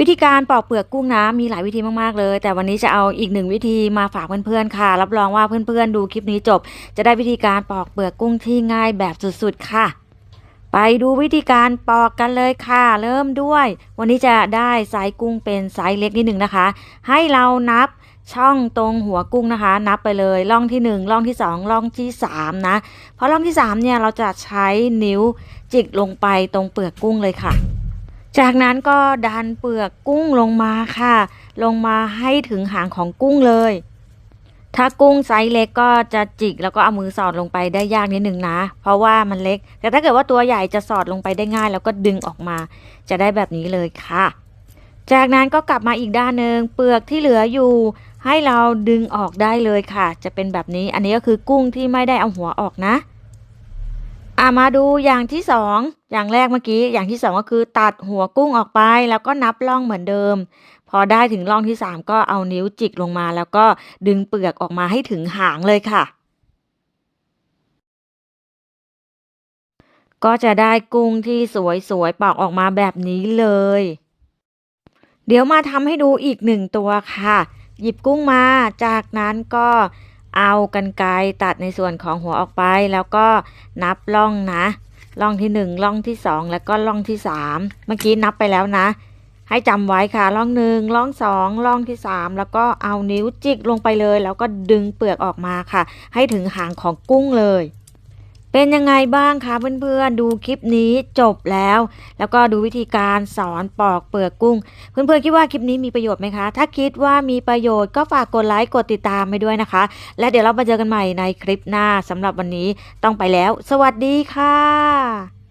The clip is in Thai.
วิธีการปอกเปลือกกุ้งนะมีหลายวิธีมากๆเลย แต่วันนี้จะเอาอีกหนึ่งวิธีมาฝากเพื่อนๆค่ะ รับรองว่าเพื่อนๆดูคลิปนี้จบ จะได้วิธีการปอกเปลือกกุ้งที่ง่ายแบบสุดๆค่ะ ไปดูวิธีการปอกกันเลยค่ะ เริ่มด้วย วันนี้จะได้ไซส์กุ้งเป็นไซส์เล็กนิดหนึ่งนะคะ ให้เรานับช่องตรงหัวกุ้งนะคะ นับไปเลยร่องที่หนึ่งร่องที่สองร่องที่สามนะ เพราะร่องที่สามเนี่ยเราจะใช้นิ้วจิกลงไปตรงเปลือกกุ้งเลยค่ะ จากนั้นก็ดันเปลือกกุ้งลงมาค่ะ ลงมาให้ถึงหางของกุ้งเลย ถ้ากุ้งไซส์เล็กก็จะจิกแล้วก็เอามือสอดลงไปได้ยากนิดนึงนะ เพราะว่ามันเล็ก แต่ถ้าเกิดว่าตัวใหญ่จะสอดลงไปได้ง่าย แล้วก็ดึงออกมา จะได้แบบนี้เลยค่ะ จากนั้นก็กลับมาอีกด้านหนึ่งเปลือกที่เหลืออยู่ ให้เราดึงออกได้เลยค่ะ จะเป็นแบบนี้ อันนี้ก็คือกุ้งที่ไม่ได้เอาหัวออกนะะมาดูอย่างที่สองอย่างแรกเมื่อกี้อย่างที่สองก็คือตัดหัวกุ้งออกไปแล้วก็นับร่องเหมือนเดิม พอได้ถึงร่องที่สามก็เอานิ้วจิกลงมา แล้วก็ดึงเปลือกออกมาให้ถึงหางเลยค่ะ ก็จะได้กุ้งที่สวยๆปอกออกมาแบบนี้เลย เดี๋ยวมาทำให้ดูอีกหนึ่งตัวค่ะ หยิบกุ้งมาจากนั้นก็ เอากันไกตัดในส่วนของหัวออกไป แล้วก็นับล่องนะล่องที่หนึ่งร่องที่สองแล้วก็ล่องที่สามเมื่อกี้นับไปแล้วนะ ให้จำไว้ค่ะล่องหนึ่งล่องสองล่องที่สามแล้วก็เอานิ้วจิกลงไปเลย แล้วก็ดึงเปลือกออกมาค่ะ ให้ถึงหางของกุ้งเลย เป็นยังไงบ้างคะเพื่อนๆ ดูคลิปนี้จบแล้ว แล้วก็ดูวิธีการสอนปอกเปลือกกุ้ง เพื่อนๆคิดว่าคลิปนี้มีประโยชน์ไหมคะ ถ้าคิดว่ามีประโยชน์ก็ฝากกดไลค์กดติดตามไปด้วยนะคะ และเดี๋ยวเรามาเจอกันใหม่ในคลิปหน้าสำหรับวันนี้ต้องไปแล้ว สวัสดีค่ะ